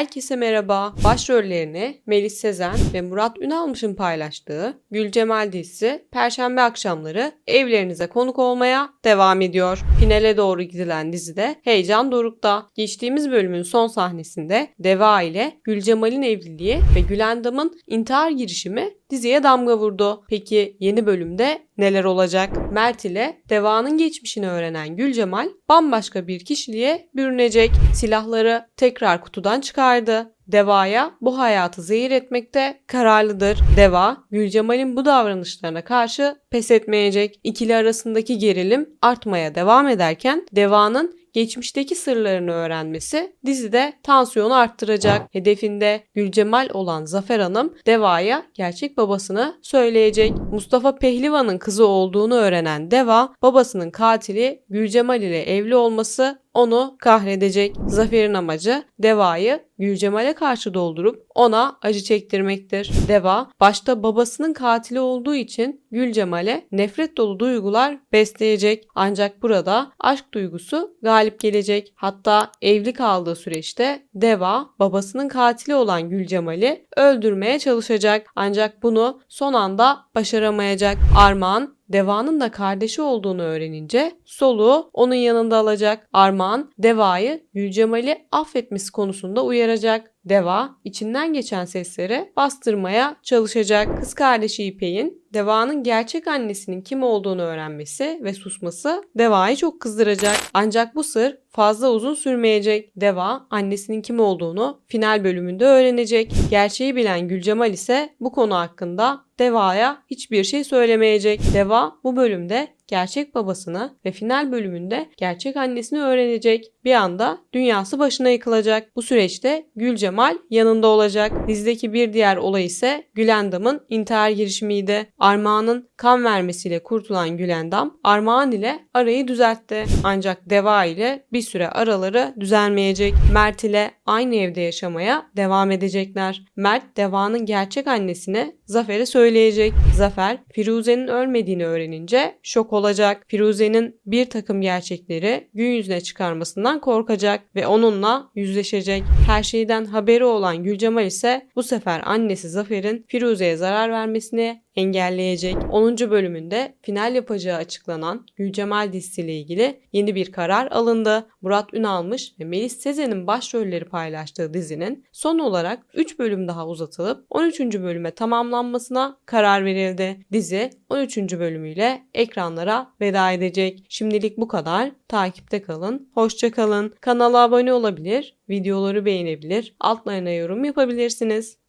Herkese merhaba. Başrollerini Melis Sezen ve Murat Ünalmış'ın paylaştığı Gülcemal dizisi Perşembe akşamları evlerinize konuk olmaya devam ediyor. Finale doğru gidilen dizide heyecan dorukta. Geçtiğimiz bölümün son sahnesinde Deva ile Gülcemal'in evliliği ve Gülendam'ın intihar girişimi diziye damga vurdu. Peki yeni bölümde neler olacak? Mert ile Deva'nın geçmişini öğrenen Gülcemal bambaşka bir kişiliğe bürünecek. Silahları tekrar kutudan çıkardı. Deva'ya bu hayatı zehir etmekte kararlıdır. Deva, Gülcemal'in bu davranışlarına karşı pes etmeyecek. İkili arasındaki gerilim artmaya devam ederken Deva'nın geçmişteki sırlarını öğrenmesi dizide tansiyonu arttıracak. Hedefinde Gülcemal olan Zafer Hanım Deva'ya gerçek babasını söyleyecek. Mustafa Pehlivan'ın kızı olduğunu öğrenen Deva babasının katili Gülcemal ile evli olması onu kahredecek. Zafer'in amacı Deva'yı Gülcemal'e karşı doldurup ona acı çektirmektir. Deva başta babasının katili olduğu için Gülcemal'e nefret dolu duygular besleyecek. Ancak burada aşk duygusu galip gelecek. Hatta evli kaldığı süreçte Deva babasının katili olan Gülcemal'i öldürmeye çalışacak. Ancak bunu son anda başaramayacak. Armağan Deva'nın da kardeşi olduğunu öğrenince soluğu onun yanında alacak. Armağan Deva'yı Gülcemal'i affetmesi konusunda uyaracak. Deva içinden geçen sesleri bastırmaya çalışacak. Kız kardeşi İpek'in Deva'nın gerçek annesinin kim olduğunu öğrenmesi ve susması Deva'yı çok kızdıracak. Ancak bu sır fazla uzun sürmeyecek. Deva annesinin kim olduğunu final bölümünde öğrenecek. Gerçeği bilen Gülcemal ise bu konu hakkında Deva'ya hiçbir şey söylemeyecek. Deva bu bölümde gerçek babasını ve final bölümünde gerçek annesini öğrenecek. Bir anda dünyası başına yıkılacak. Bu süreçte Gülcemal yanında olacak. Dizdeki bir diğer olay ise Gülendam'ın intihar girişimiydi. Armağan'ın kan vermesiyle kurtulan Gülendam Armağan ile arayı düzeltti. Ancak Deva ile bir süre araları düzelmeyecek. Mert ile aynı evde yaşamaya devam edecekler. Mert Deva'nın gerçek annesine Zafer'e söyleyecek. Zafer Firuze'nin ölmediğini öğrenince şok olacak. Firuze'nin bir takım gerçekleri gün yüzüne çıkarmasından korkacak ve onunla yüzleşecek. Her şeyden haberi olan Gülcemal ise bu sefer annesi Zafer'in Firuze'ye zarar vermesini engelleyecek. 10. bölümünde final yapacağı açıklanan Gülcemal dizisiyle ilgili yeni bir karar alındı. Murat Ünalmış ve Melis Sezen'in başrolleri paylaştığı dizinin son olarak 3 bölüm daha uzatılıp 13. bölüme tamamlanmasına karar verildi. Dizi 13. bölümüyle ekranlara veda edecek. Şimdilik bu kadar. Takipte kalın. Hoşça kalın. Kanala abone olabilir, videoları beğenebilir, altlarına yorum yapabilirsiniz.